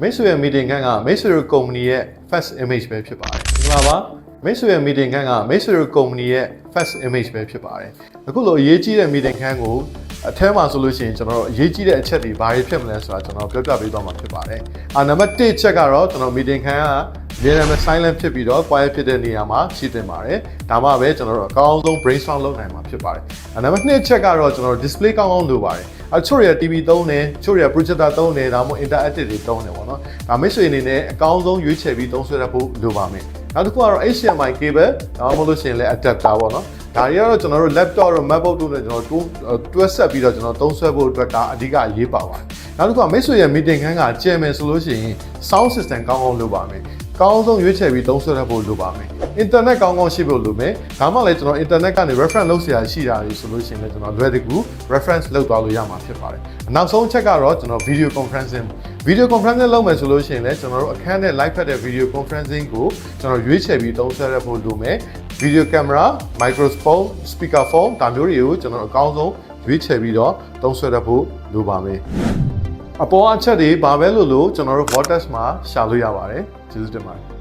မိတ်ဆွေရဲ့ meeting ခန်းကမိတ်ဆွေရဲ့ company ရဲ့ first image ပဲဖြစ်ပါတယ်မင်္ဂလာပါမိတ်ဆွေရဲ့ meeting ခန်းကမိတ်ဆွေရဲ့ company ရဲ့ first image ပဲဖြစ်ပါတယ်အခုလိုအရေးကြီးတဲ့ meeting ခန်းကိုအထဲမှာဆိုလို့ရှိရင်ကျွန်တော်တို့အရေးကြီးတဲ့အချက်တွေဘာတွေဖြစ်မလဲဆိုတာကျွန်တော်ပြောပြပေးသွားမှာဖြစ်ပါတယ်အာနံပါတ်1ချက်ကတော့ကျွန်တော် meeting ခန်းက နေရာမှာ silent ဖြစ်ပြီးတော့ quiet ဖြစ်တဲ့နေရာမှာရှိတင်ပါတယ်ဒါမှပဲကျွန်တော်တို့အကောင်းဆုံး brainstorm လုပ်နိုင်မှာဖြစ်ပါတယ်အနံပါတ်2ချက်ကတော့ကျွန်တော်တို့ display ကောင်းကောင်းလုပ်ပါတယ်အချို့ရ TV သုံးတယ်ချို့ရ projector သုံးတယ်ဒါမှမဟုတ် interactive တွေသုံးတယ်ပေါ့နော်ဒါမိတ်ဆွေအနေနဲ့အကောင်းဆုံးရွေးချယ်ပြီးသုံးစွဲရဖို့လိုပါမယ်နောက်တစ်ခုကတော့ HDMI cable ဒါမှမဟုတ်လို့ရှိရင်လည်း adapter ပေါ့နော်ဒါတွေကတော့ကျွန်တော်တို့ laptop တို့ macbook တို့နဲ့ကျွန်တော်တို့တွဲဆက်ပြီးတော့ကျွန်တော်သုံးစွဲဖို့အတွက်ဒါအဓိကအရေးပါပါတယ်နောက်တစ်ခုကမိတ်ဆွေရဲ့ meeting ခန်းကကျယ်မယ်ဆိုလို့ရှိရင် sound system ကောင်းကောင်းလုပ်ပါမယ် ကောင်းဆုံးရွေးချယ်ပြီးသုံးစွဲရဖို့လိုပါမယ်။ internet ကောင်းကောင်းရှိဖို့လိုမယ်။ဒါမှလည်းကျွန်တော် internet ကနေ reference လုပ်စရာရှိတာတွေဆိုလို့ရှိရင်လည်းကျွန်တော်လွယ်တကူ reference လုပ်သွားလို့ရမှာဖြစ်ပါတယ်။နောက်ဆုံးအချက်ကတော့ကျွန်တော် video conferencing video conferencing လုပ်မယ်ဆိုလို့ရှိရင်လည်းကျွန်တော်တို့အခန်းနဲ့ live ဖက်တဲ့ video conferencing ကိုကျွန်တော်ရွေးချယ်ပြီးသုံးစွဲရဖို့လိုမယ်။ video camera, microphone, speaker phone ဒါမျိုးတွေကိုကျွန်တော်အကောင်းဆုံးရွေးချယ်ပြီးတော့သုံးစွဲရဖို့လိုပါမယ်။ အပေါ်အချက်တွေဘာပဲလို့လို့ကျွန်တော်တို့ vortex မှာရှာလို့ရပါတယ်ကျေးဇူးတင်ပါတယ်